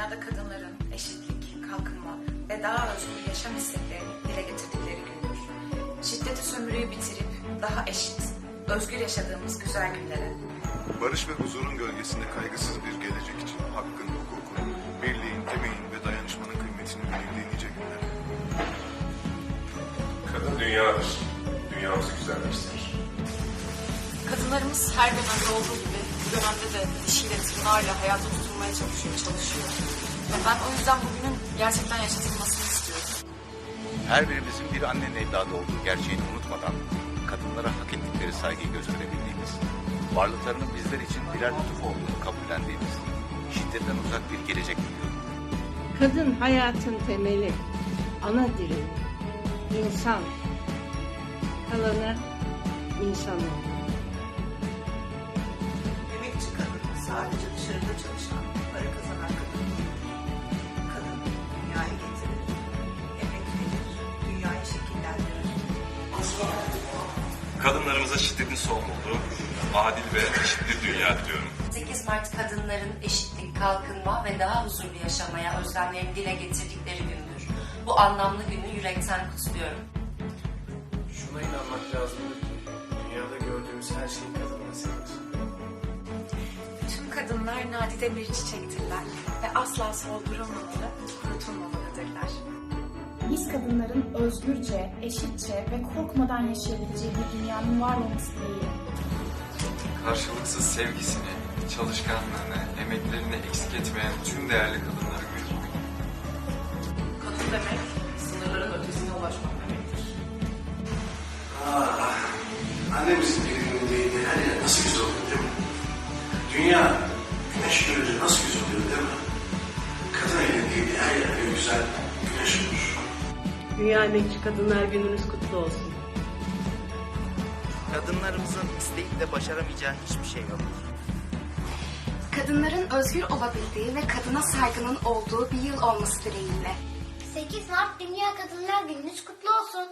dünyada kadınların eşitlik, kalkınma ve daha özgür yaşam isteklerini dile getirdikleri gündür. Şiddeti sömürüyü bitirip daha eşit, özgür yaşadığımız güzel günlere. Barış ve huzurun gölgesinde kaygısız bir gelecek için hakkın, hukukun, birliğin, emeğin ve dayanışmanın kıymetini bilindiği nice günler. Kadın dünyadır. Dünyamızı güzelleştirir. Kadınlarımız her dönemde olduğu gibi dönemde de dişiyle tırnağıyla hayata tutunmaya çalışıyor, çalışıyor. Ve ben o yüzden bugünün gerçekten yaşatılmasını istiyorum. Her birimizin bir annenin evladı olduğu gerçeğini unutmadan kadınlara hak ettikleri saygıyı gösterebildiğimiz, varlıklarının bizler için birer lütuf olduğunu kabullendiğimiz, şiddetten uzak bir gelecek diliyorum. Kadın hayatın temeli, ana direği, insan. Kalanı insan oldu. Sadece dışarıda çalışan, para kazanan kadın değil. Kadın dünyayı getirir, emek verir, dünyayı şekillendirir. Kadınlarımıza şiddetin son bulduğu adil ve eşit bir dünya diliyorum. 8 Mart kadınların eşitlik, kalkınma ve daha huzurlu yaşamaya özlemlerini dile getirdikleri gündür. Bu anlamlı günü yürekten kutluyorum. Şuna inanmak lazımdır ki dünyada gördüğümüz her şey sevilir. Kadınlar nadide bir çiçektirler ve asla soldurulmamalı, kurutulmamalıdırlar. Biz kadınların özgürce, eşitçe ve korkmadan yaşayabileceği bir dünyanın var olması dileğiyle. karşılıksız sevgisini, çalışkanlığını, emeklerini eksik etmeyen tüm değerli kadınları görüyorum. Kadın demek sınırların ötesine ulaşmak demektir. Ah, annemizin Dünya Emekçi Kadınlar Gününüz kutlu olsun. Kadınlarımızın isteyip de başaramayacağı hiçbir şey yok. Kadınların özgür olabildiği ve kadına saygının olduğu bir yıl olması dileğiyle. 8 Mart Dünya Kadınlar Gününüz kutlu olsun.